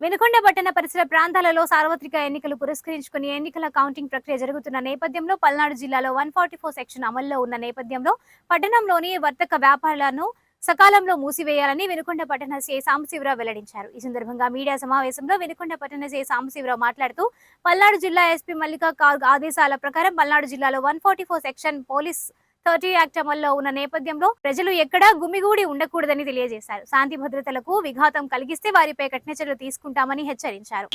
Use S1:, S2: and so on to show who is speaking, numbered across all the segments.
S1: వెనుకొండ పట్టణ పరిసర ప్రాంతాలలో సార్వత్రిక ఎన్నికలు పురస్కరించుకుని ఎన్నికల కౌంటింగ్ ప్రక్రియ జరుగుతున్న నేపథ్యంలో పల్నాడు జిల్లాలో వన్ ఫార్టీ ఫోర్ సెక్షన్ అమల్లో ఉన్న నేపథ్యంలో పట్టణంలోని వర్తక వ్యాపారాలను సకాలంలో మూసివేయాలని వెనుకొండ పట్టణ సిఐ సాంబశివరావు వెల్లడించారు. ఈ సందర్భంగా మీడియా సమావేశంలో వెనుకొండ పట్టణ సిఐ సాంబశివరావు మాట్లాడుతూ పల్నాడు జిల్లా ఎస్పీ మల్లికా కార్గ్ ఆదేశాల ప్రకారం పల్నాడు జిల్లాలో one forty four section police thirty act అమల్లో ఉన్న నేపథ్యంలో ప్రజలు ఎక్కడా గుమిగూడి ఉండకూడదని తెలియజేశారు. శాంతి భద్రతలకు విఘాతం కలిగిస్తే వారిపై కఠిన చర్యలు తీసుకుంటామని హెచ్చరించారు.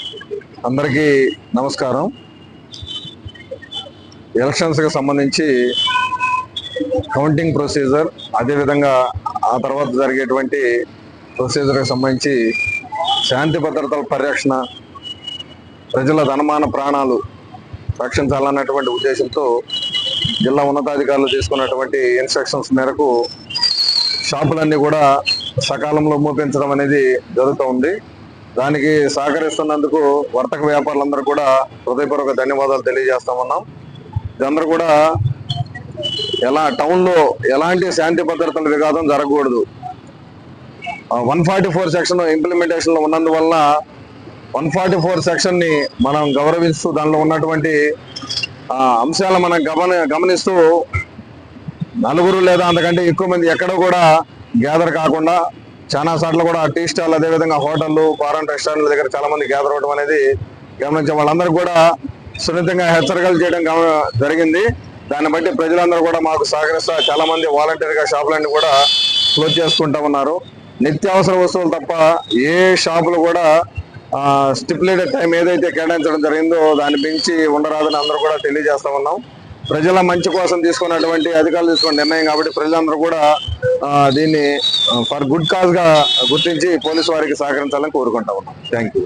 S2: అందరికీ నమస్కారం. ఎలక్షన్స్కి సంబంధించి కౌంటింగ్ ప్రొసీజర్ అదేవిధంగా ఆ తర్వాత జరిగేటువంటి ప్రొసీజర్కి సంబంధించి శాంతి భద్రతల పరిరక్షణ ప్రజల ధనమాన ప్రాణాలు రక్షించాలన్నటువంటి ఉద్దేశంతో జిల్లా ఉన్నతాధికారులు తీసుకున్నటువంటి ఇన్స్ట్రక్షన్స్ మేరకు షాపులన్నీ కూడా సకాలంలో మూపించడం అనేది జరుగుతూ ఉంది దానికి సహకరిస్తున్నందుకు వర్తక వ్యాపారులందరూ కూడా హృదయపూర్వక ధన్యవాదాలు తెలియజేస్తామన్నాం ఇదందరూ కూడా ఎలా టౌన్లో ఎలాంటి శాంతి భద్రతల విఘాతం జరగకూడదు. వన్ ఫార్టీ ఫోర్ సెక్షన్ ఇంప్లిమెంటేషన్లో ఉన్నందువల్ల వన్ ఫార్టీ ఫోర్ సెక్షన్ని మనం గౌరవిస్తూ దానిలో ఉన్నటువంటి ఆ, మనం గమన గమనిస్తూ నలుగురు లేదా అంతకంటే ఎక్కువ మంది ఎక్కడ కూడా గ్యాదర్ కాకుండా చాలా సార్లు కూడా టీ స్టాల్ అదేవిధంగా హోటళ్ళు ఫారెన్ రెస్టారెంట్ల దగ్గర చాలా మంది గ్యాదర్ అవడం అనేది గమనించే వాళ్ళందరూ కూడా సున్నితంగా హెచ్చరికలు చేయడం గమ- జరిగింది. దాన్ని బట్టి ప్రజలందరూ కూడా మాకు సహకరిస్తా చాలా మంది వాలంటీర్గా షాపులన్నీ కూడా క్లోజ్ చేసుకుంటా ఉన్నారు. నిత్యావసర వస్తువులు తప్ప ఏ షాపులు కూడా స్టిపులేటెడ్ టైం ఏదైతే కేటాయించడం జరిగిందో దాన్ని మించి ఉండరాదని అందరూ కూడా తెలియజేస్తా ఉన్నాం. ప్రజల మంచి కోసం తీసుకున్నటువంటి అధికారులు తీసుకున్న నిర్ణయం కాబట్టి ప్రజలందరూ కూడా దీన్ని ఫర్ గుడ్ కాజ్గా గుర్తించి పోలీసు వారికి సహకరించాలని కోరుకుంటా ఉన్నాం. Thank you